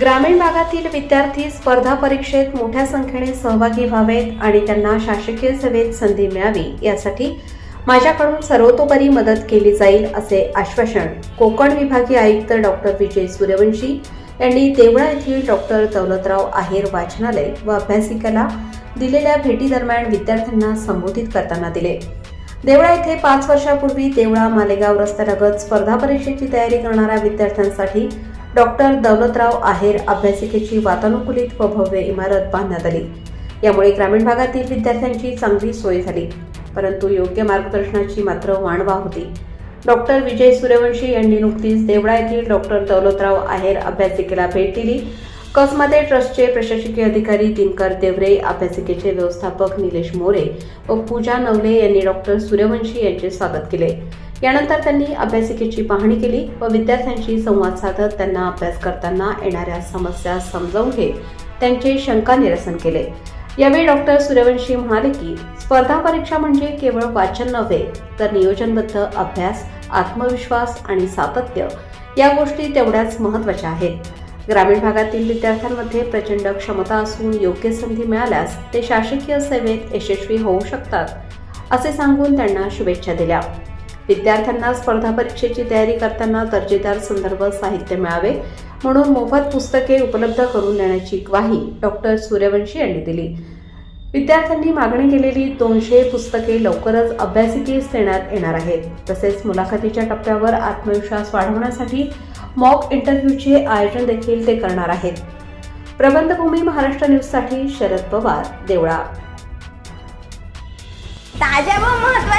ग्रामीण भागातील विद्यार्थी स्पर्धा परीक्षेत मोठ्या संख्येने सहभागी व्हावेत आणि त्यांना शासकीय सेवेत संधी मिळावी यासाठी माझ्याकडून सर्वतोपरी मदत केली जाईल असे आश्वासन कोकण विभागीय आयुक्त डॉक्टर विजय सूर्यवंशी यांनी देवळा येथील डॉक्टर दौलतराव आहेर वाचनालय व अभ्यासिकेला दिलेल्या भेटीदरम्यान विद्यार्थ्यांना संबोधित करताना दिले. देवळा येथे पाच वर्षापूर्वी देवळा मालेगाव रस्त्यालगत स्पर्धा परीक्षेची तयारी करणाऱ्या विद्यार्थ्यांसाठी डॉक्टर दौलतराव आहेर अभ्यासिकेची वातानुकूलित व भव्य इमारत बांधण्यात आली. यामुळे ग्रामीण भागातील विद्यार्थ्यांची चांगली सोय झाली परंतु योग्य मार्गदर्शनाची मात्र वाणवा होती. डॉक्टर विजय सूर्यवंशी यांनी नुकतीच देवळा येथील डॉक्टर दौलतराव आहेर अभ्यासिकेला भेट दिली. कसमध्ये ट्रस्टचे प्रशासकीय अधिकारी दिनकर देवरे अभ्यासिकेचे व्यवस्थापक निलेश मोरे व पूजा नवले यांनी डॉक्टर सूर्यवंशी यांचे स्वागत केले. यानंतर त्यांनी अभ्यासिकेची पाहणी केली व विद्यार्थ्यांशी संवाद साधत त्यांना अभ्यास करताना येणाऱ्या समस्या समजावून घेत त्यांचे शंका निरसन केले. यावेळी डॉक्टर सूर्यवंशी म्हणाले की स्पर्धा परीक्षा म्हणजे केवळ वाचन नव्हे तर नियोजनबद्ध अभ्यास आत्मविश्वास आणि सातत्य या गोष्टी तेवढ्याच महत्त्वाच्या आहेत. ग्रामीण भागातील विद्यार्थ्यांमध्ये प्रचंड क्षमता असून योग्य संधी मिळाल्यास ते शासकीय सेवेत यशस्वी होऊ शकतात असे सांगून त्यांना शुभेच्छा दिल्या. विद्यार्थ्यांना स्पर्धा परीक्षेची तयारी करताना दर्जेदार संदर्भ साहित्य मिळावे म्हणून मोफत पुस्तके उपलब्ध करून देण्याची ग्वाही डॉक्टर सूर्यवंशी यांनी दिली. विद्यार्थ्यांनी मागणी केलेली दोनशे पुस्तके लवकरच अभ्यासिकेस देण्यात येणार आहेत. तसेच मुलाखतीच्या टप्प्यावर आत्मविश्वास वाढवण्यासाठी मॉक इंटरव्ह्यूचे आयोजन देखील ते करणार आहेत. प्रबंधभूमी महाराष्ट्र न्यूजसाठी शरद पवार देवळा. ताज्या